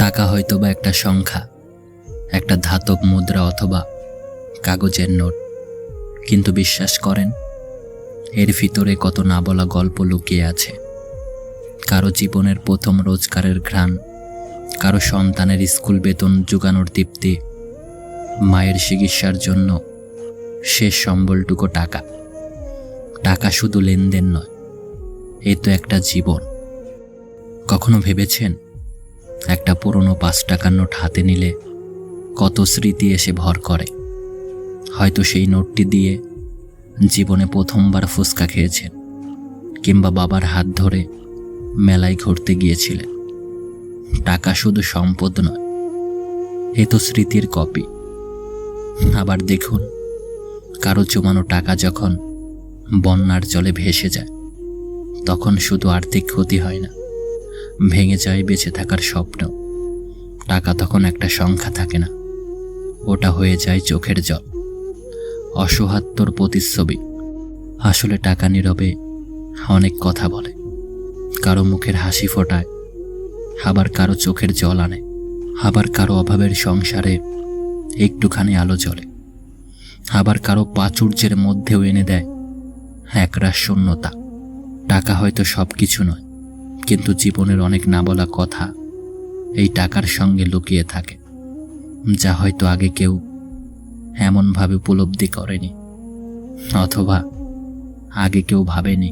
টাকা হয়তো বা একটা সংখ্যা, একটা ধাতব মুদ্রা অথবা কাগজের নোট। কিন্তু বিশ্বাস করেন, এর ভিতরে কত না বলা গল্প লুকিয়ে আছে। কারও জীবনের প্রথম রোজগারের ঘ্রাণ, কারও সন্তানের স্কুল বেতন জোগানোর দীপ্তি মায়ের চিকিৎসার জন্য শেষ সম্বলটুকু টাকা। টাকা শুধু লেনদেন নয়, এ তো একটা জীবন। কখনো ভেবেছেন? একটা পুরনো পাঁচ টাকার নোট হাতে নিলে কত স্মৃতি এসে ভর করে। হয়তো সেই নোটটি দিয়ে জীবনে প্রথমবার ফুচকা খেয়েছেন, কিংবা বাবার হাত ধরে মেলায় ঘুরতে গিয়েছিলেন। টাকা শুধু সম্পদ নয়, এ তো স্মৃতির কপি। আবার দেখুন, কারও জমানো টাকা যখন বন্যার জলে ভেসে যায়, তখন শুধু আর্থিক ক্ষতি হয় না। ভেঙে যায় বেঁচে থাকার স্বপ্ন। টাকা তখন একটা সংখ্যা থাকে না। ওটা হয়ে যায় চোখের জল। অসহাত্তর প্রতিচ্ছবি। আসলে টাকা নীরবে অনেক কথা বলে। কারও মুখের হাসি ফোটায়, আবার কারও চোখের জল আনে, আবার কারও অভাবের সংসারে একটুখানি আলো জ্বলে, আবার কারও প্রাচুর্যের মধ্যেও এনে দেয় একরাশ শূন্যতা। টাকা হয়তো সব কিছু নয় কিন্তু জীবনের অনেক না বলা কথা এই টাকার সঙ্গে লুকিয়ে থাকে, যা হয়তো আগে কেউ এমনভাবে উপলব্ধি করেনি, অথবা আগে কেউ ভাবেনি।